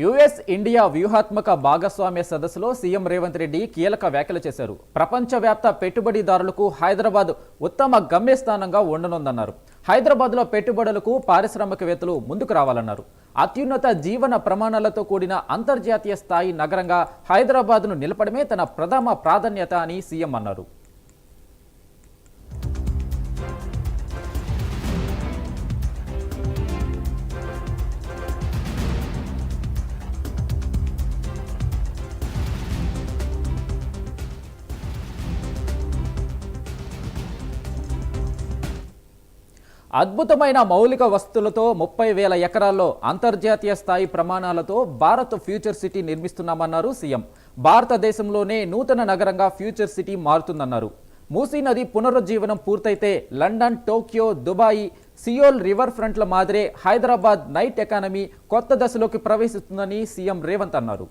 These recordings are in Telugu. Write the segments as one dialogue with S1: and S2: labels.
S1: యుఎస్ ఇండియా వ్యూహాత్మక భాగస్వామ్య సదస్సులో సీఎం రేవంత్ రెడ్డి కీలక వ్యాఖ్యలు చేశారు. ప్రపంచవ్యాప్త పెట్టుబడిదారులకు హైదరాబాద్ ఉత్తమ గమ్యస్థానంగా ఉండనుందన్నారు. హైదరాబాద్లో పెట్టుబడులకు పారిశ్రామికవేత్తలు ముందుకు రావాలన్నారు. అత్యున్నత జీవన ప్రమాణాలతో కూడిన అంతర్జాతీయ స్థాయి నగరంగా హైదరాబాద్ను నిలపడమే తన ప్రథమ ప్రాధాన్యత అని సీఎం అన్నారు. అద్భుతమైన మౌలిక వస్తువులతో ముప్పై వేల ఎకరాల్లో అంతర్జాతీయ స్థాయి ప్రమాణాలతో భారత్ ఫ్యూచర్ సిటీ నిర్మిస్తున్నామన్నారు సీఎం. భారతదేశంలోనే నూతన నగరంగా ఫ్యూచర్ సిటీ మారుతుందన్నారు. మూసీ నది పునరుజ్జీవనం పూర్తయితే London Tokyo Dubai Seoul river ఫ్రంట్ల మాదిరే హైదరాబాద్ నైట్ ఎకానమీ కొత్త దశలోకి ప్రవేశిస్తుందని సీఎం రేవంత్ అన్నారు.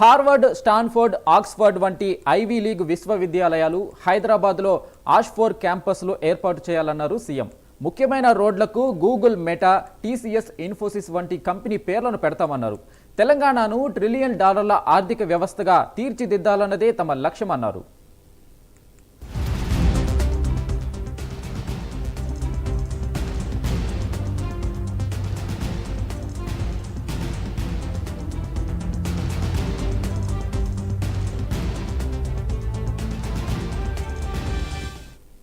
S1: హార్వర్డ్ స్టాన్ఫోర్డ్ ఆక్స్ఫర్డ్ వంటి ఐవీ లీగ్ విశ్వవిద్యాలయాలు హైదరాబాద్లో ఆష్ఫోర్ క్యాంపస్లు ఏర్పాటు చేయాలన్నారు సీఎం. ముఖ్యమైన రోడ్లకు గూగుల్ మెటా టీసీఎస్ ఇన్ఫోసిస్ వంటి కంపెనీ పేర్లను పెడతామన్నారు. తెలంగాణను ట్రిలియన్ డాలర్ల ఆర్థిక వ్యవస్థగా తీర్చిదిద్దాలన్నదే తమ లక్ష్యమన్నారు.